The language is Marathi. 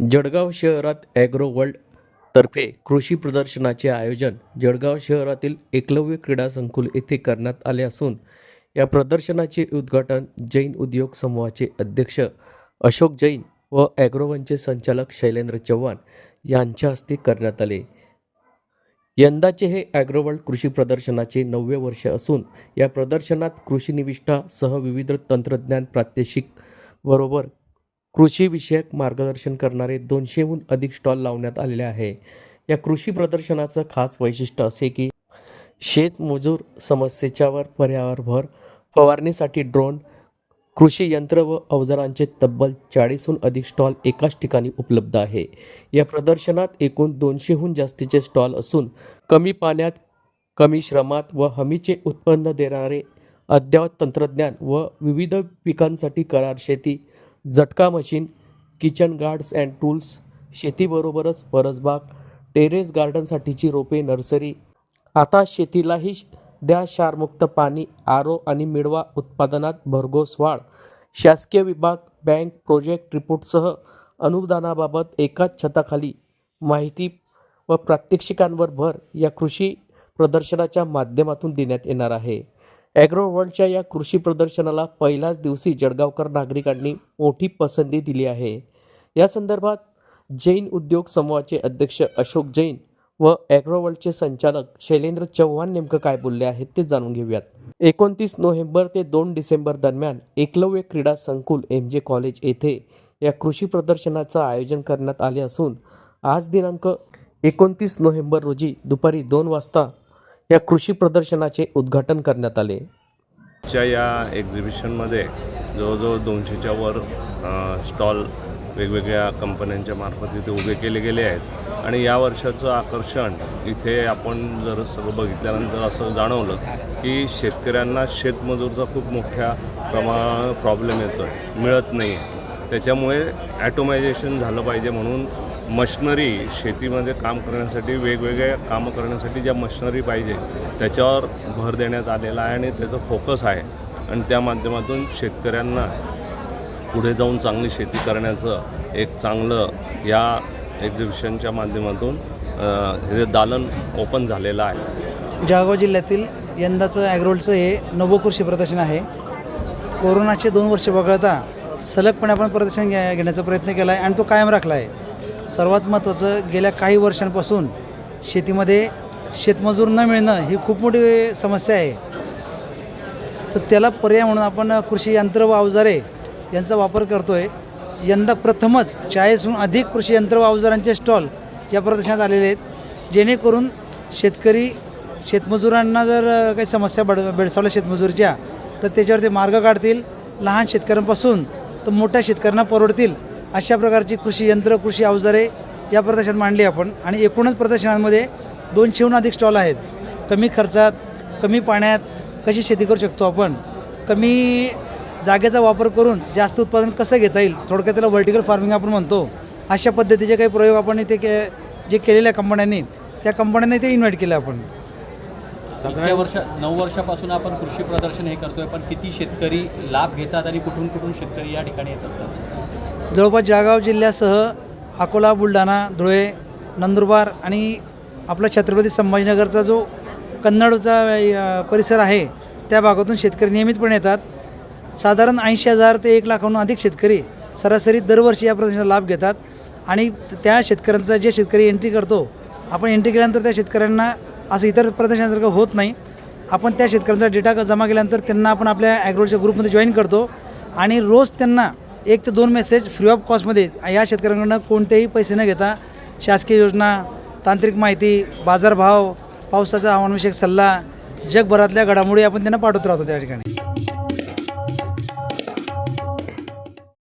जळगाव शहरात ॲग्रो वर्ल्ड तर्फे कृषी प्रदर्शनाचे आयोजन जळगाव शहरातील एकलव्य क्रीडा संकुल येथे करण्यात आले असून या प्रदर्शनाचे उद्घाटन जैन उद्योग समूहाचे अध्यक्ष अशोक जैन व ॲग्रोवनचे संचालक शैलेंद्र चव्हाण यांच्या हस्ते करण्यात आले. यंदाचे हे ॲग्रोवर्ल्ड कृषी प्रदर्शनाचे नववे वर्ष असून या प्रदर्शनात कृषी निविष्ठासह विविध तंत्रज्ञान प्रात्यक्षिक बरोबर कृषीविषयक मार्गदर्शन करणारे दोनशेहून अधिक स्टॉल लावण्यात आलेले आहे. या कृषी प्रदर्शनाचं खास वैशिष्ट्य असे की शेतमजूर समस्येच्यावर पर्यावरणभर फवारणीसाठी ड्रोन कृषी यंत्र व अवजारांचे तब्बल चाळीसहून अधिक स्टॉल एकाच ठिकाणी उपलब्ध आहे. या प्रदर्शनात एकूण दोनशेहून जास्तीचे स्टॉल असून कमी पाण्यात कमी श्रमात व हमीचे उत्पन्न देणारे अद्ययावत तंत्रज्ञान व विविध पिकांसाठी करार शेती झटका machine kitchen guards and tools शेतीबरोबरच परसबाग टेरेस गार्डनसाठीची रोपे नर्सरी. आता शेतीलाही द्या क्षारमुक्त पाणी आरो आणि मिळवा उत्पादनात भरघोस वाढ. शासकीय विभाग बँक प्रोजेक्ट रिपोर्टसह अनुदानाबाबत एकाच छताखाली माहिती व प्रात्यक्षिकांवर भर या कृषी प्रदर्शनाच्या माध्यमातून देण्यात येणार आहे. ॲग्रो वर्ल्डच्या या कृषी प्रदर्शनाला पहिल्याच दिवशी जळगावकर नागरिकांनी मोठी पसंती दिली आहे. या संदर्भात जैन उद्योग समूहाचे अध्यक्ष अशोक जैन व ॲग्रोवर्ल्डचे संचालक शैलेंद्र चव्हाण नेमकं काय बोलले आहेत ते जाणून घेऊयात. एकोणतीस नोव्हेंबर ते दोन डिसेंबर दरम्यान एकलव्य क्रीडा संकुल एम जे कॉलेज येथे या कृषी प्रदर्शनाचं आयोजन करण्यात आले असून आज दिनांक एकोणतीस नोव्हेंबर रोजी दुपारी दोन वाजता या कृषी प्रदर्शनाचे उद्घाटन करण्यात आले. च्या या एक्झिबिशनमध्ये जवळजवळ दोनशेच्या वर स्टॉल वेगवेगळ्या कंपन्यांच्या मार्फत इथे उभे केले गेले आहेत. आणि या वर्षाचं आकर्षण इथे आपण जर सगळं बघितल्यानंतर असं जाणवलं की शेतकऱ्यांना शेतमजूरचा खूप मोठ्या प्रमा प्रॉब्लेम येतो आहे मिळत नाही त्याच्यामुळे ॲटोमायझेशन झालं पाहिजे म्हणून मशनरी शेतीमध्ये काम करण्यासाठी वेगवेगळ्या कामं करण्यासाठी ज्या मशनरी पाहिजे त्याच्यावर भर देण्यात आलेला आहे आणि त्याचं फोकस आहे. आणि त्या माध्यमातून शेतकऱ्यांना पुढे जाऊन चांगली शेती करण्याचं एक चांगलं या एक्झिबिशनच्या माध्यमातून हे दालन ओपन झालेलं आहे. जळगाव जिल्ह्यातील यंदाचं ॲग्रोलचं हे नवो कृषी प्रदर्शन आहे. कोरोनाचे दोन वर्ष वगळता सलगपणे आपण प्रदर्शन घ्या घेण्याचा प्रयत्न केला आहे आणि तो कायम राखला आहे. सर्वात महत्त्वाचं गेल्या काही वर्षांपासून शेतीमध्ये शेतमजूर न मिळणं ही खूप मोठी समस्या आहे. तर त्याला पर्याय म्हणून आपण कृषी यंत्र व अवजारे यांचा वापर करतो आहे यंदा प्रथमच चाळीसहून अधिक कृषी यंत्र व अवजारांचे स्टॉल या प्रदर्शनात आलेले आहेत. जेणेकरून शेतकरी शेतमजुरांना जर काही समस्या बड बेडसावल्या शेतमजुरीच्या तर त्याच्यावर ते मार्ग काढतील. लहान शेतकऱ्यांपासून तर मोठ्या शेतकऱ्यांना परवडतील. अशा प्रकारची कृषी यंत्र कृषी अवजारे या प्रदर्शनात मांडली आपण. आणि एकूणच प्रदर्शनांमध्ये दोनशेहून अधिक स्टॉल आहेत. कमी खर्चात कमी पाण्यात कशी शेती करू शकतो आपण? कमी जागेचा वापर करून जास्त उत्पादन कसं घेता येईल? थोडक्यात त्याला व्हर्टिकल फार्मिंग आपण म्हणतो. अशा पद्धतीचे काही प्रयोग आपण इथे के जे केलेल्या कंपन्यांनी त्या कंपन्यांनी ते इन्व्हाइट केलं आपण. सगळ्या वर्ष नऊ वर्षापासून आपण कृषी प्रदर्शन हे करतोय पण किती शेतकरी लाभ घेतात आणि कुठून कुठून शेतकरी या ठिकाणी येत असतात? जवळपास जळगाव जिल्ह्यासह अकोला बुलढाणा धुळे नंदुरबार आणि आपला छत्रपती संभाजीनगरचा जो कन्नडचा परिसर आहे त्या भागातून शेतकरी नियमितपणे येतात. साधारण ऐंशी हजार ते एक लाखाहून अधिक शेतकरी सरासरी दरवर्षी या प्रदर्शनाचा लाभ घेतात आणि त्या शेतकऱ्यांचा जे शेतकरी एंट्री करतो आपण एंट्री केल्यानंतर त्या शेतकऱ्यांना असं इतर प्रदर्शनासारखं होत नाही. आपण त्या शेतकऱ्यांचा डेटा जमा केल्यानंतर त्यांना आपण आपल्या ॲग्रोच्या ग्रुपमध्ये जॉईन करतो आणि रोज त्यांना एक ते दोन मेसेज फ्री ऑफ कॉस्टमध्ये या शेतकऱ्यांकडनं कोणतेही पैसे न घेता शासकीय योजना तांत्रिक माहिती बाजारभाव पावसाचा हवामानविषयक सल्ला जगभरातल्या घडामोडी आपण त्यांना पाठवत राहतो त्या ठिकाणी.